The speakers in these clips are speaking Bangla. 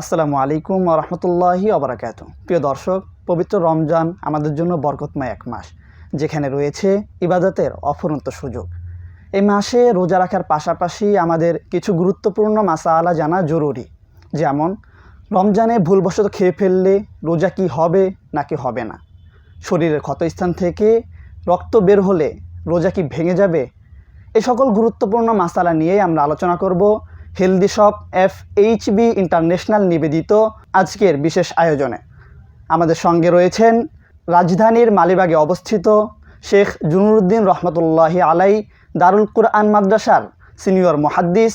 আসসালামু আলাইকুম রহমতুল্লাহি অবরাকাত প্রিয় দর্শক, পবিত্র রমজান আমাদের জন্য বরকতময় এক মাস, যেখানে রয়েছে ইবাদতের অফুরন্ত সুযোগ। এই মাসে রোজা রাখার পাশাপাশি আমাদের কিছু গুরুত্বপূর্ণ মাসালা জানা জরুরি, যেমন, রমজানে ভুলবশত খেয়ে ফেললে রোজা কি হবে নাকি হবে না? শরীরের ক্ষতস্থান থেকে রক্ত বের হলে রোজা কি ভেঙে যাবে? এই সকল গুরুত্বপূর্ণ মাসালা নিয়েই আমরা আলোচনা করব। Healthy shop F H B international নিবেদিত আজকের বিশেষ আয়োজনে। আমাদের সঙ্গে রয়েছেন রাজধানীর মালিবাগে অবস্থিত শেখ জুনুরুদ্দিন রহমতুল্লাহি আলাই দারুল কুরআন মাদ্রাসার সিনিয়র মুহাদ্দিস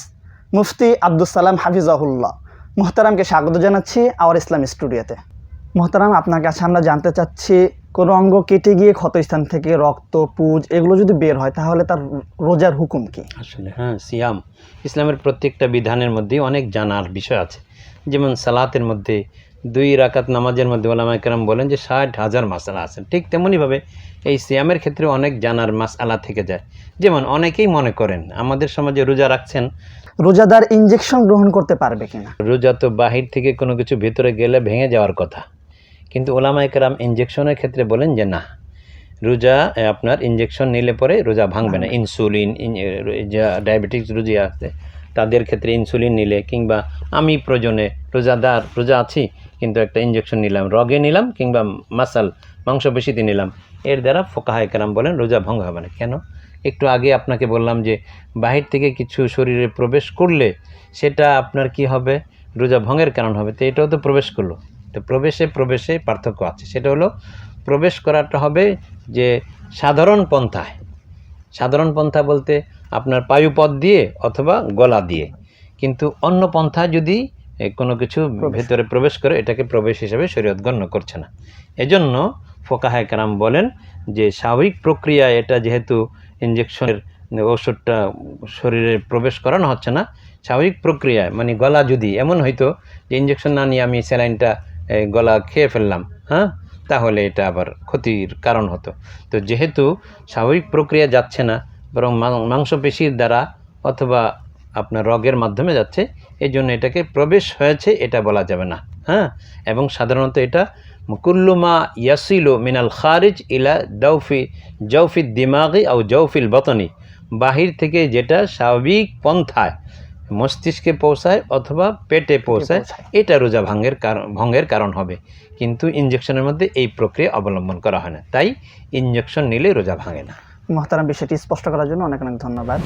মুফতি আব্দুল সালাম হাফিজাহুল্লাহ। মোহতারামকে স্বাগত জানাচ্ছি আওয়ার ইসলাম স্টুডিওতে মোহতারাম, আপনার কাছে আমরা জানতে চাচ্ছি কোনো অঙ্গ কেটে গিয়ে ক্ষতস্থান থেকে রক্ত পুজ এগুলো যদি বের হয় তাহলে তার রোজার হুকুম কি? আসলে হ্যাঁ সিয়াম। ইসলামের প্রত্যেকটা বিধানের মধ্যে অনেক জানার বিষয় আছে। যেমন সালাতের মধ্যে দুই রাকাত নামাজের মধ্যে ওলামা কেরাম বলেন যে ষাট হাজার মাসালা আছে। ঠিক তেমনইভাবে এই সিয়ামের ক্ষেত্রে অনেক জানার মাসালা থেকে যায়। যেমন অনেকেই মনে করেন আমাদের সমাজে রোজা রাখছেন। রোজাদার ইনজেকশন গ্রহণ করতে পারবে কিনা? রোজা তো বাহির থেকে কোনো কিছু ভেতরে গেলে ভেঙে যাওয়ার কথা। কিন্তু ওলামা একরাম ইঞ্জেকশনের ক্ষেত্রে বলেন যে না রোজা আপনার ইঞ্জেকশন নিলে পরে রোজা ভাঙবে না। ইনসুলিন যা ডায়াবেটিক্স রোগী আছে তাদের ক্ষেত্রে ইনসুলিন নিলে কিংবা আমি প্রয়োজনে রোজাদার রোজা আছি কিন্তু একটা ইঞ্জেকশন নিলাম রগে নিলাম কিংবা মাসাল মাংসপেশিতে নিলাম এর দ্বারা ফোকাহা একরাম বলেন রোজা ভঙ্গ হবে না। কেন? একটু আগে আপনাকে বললাম যে বাহির থেকে কিছু শরীরে প্রবেশ করলে সেটা আপনার কি হবে? রোজা ভঙ্গের কারণ হবে। তো এটাও তো প্রবেশ করল। তো প্রবেশে প্রবেশে পার্থক্য আছে। সেটা হলো প্রবেশ করাটা হবে যে সাধারণ পন্থায়। সাধারণ পন্থা বলতে আপনার পায়ুপথ দিয়ে অথবা গলা দিয়ে। কিন্তু অন্য পন্থা যদি কোনো কিছু ভেতরে প্রবেশ করে এটাকে প্রবেশ হিসেবে শরীয়ত গণ্য করছে না। এজন্য ফোকাহায় কারাম বলেন যে স্বাভাবিক প্রক্রিয়ায় এটা যেহেতু ইঞ্জেকশনের ওষুধটা শরীরে প্রবেশ করানো হচ্ছে না স্বাভাবিক প্রক্রিয়ায় মানে গলা যদি এমন হয়তো যে ইঞ্জেকশন না নিয়ে আমি স্যালাইনটা গলা খেয়ে ফেললাম হ্যাঁ? তাহলে এটা আবার ক্ষতির কারণ হতো। তো যেহেতু স্বাভাবিক প্রক্রিয়া যাচ্ছে না, বরং মাংসপেশির দ্বারা অথবা আপনার রগের মাধ্যমে যাচ্ছে এই জন্য এটাকে প্রবেশ হয়েছে এটা বলা যাবে না হ্যাঁ? এবং সাধারণত এটা কুল্লুমা ইয়াসিলো মিনাল খারিজ ইলা দৌফি জৌফি দিমাগি ও জৌফিল বতনি। বাহির থেকে যেটা স্বাভাবিক পন্থায় মস্তিষ্কে পৌঁছায় অথবা পেটে পৌঁছায়। এটা রোজা ভাঙ্গের কারণ ভঙ্গের কারণ হবে। কিন্তু ইঞ্জেকশনের মধ্যে এই প্রক্রিয়া অবলম্বন করা হয় না। তাই ইঞ্জেকশন নিলে রোজা ভাঙে না। মহতারাম বিষয়টি স্পষ্ট করার জন্য অনেক অনেক ধন্যবাদ।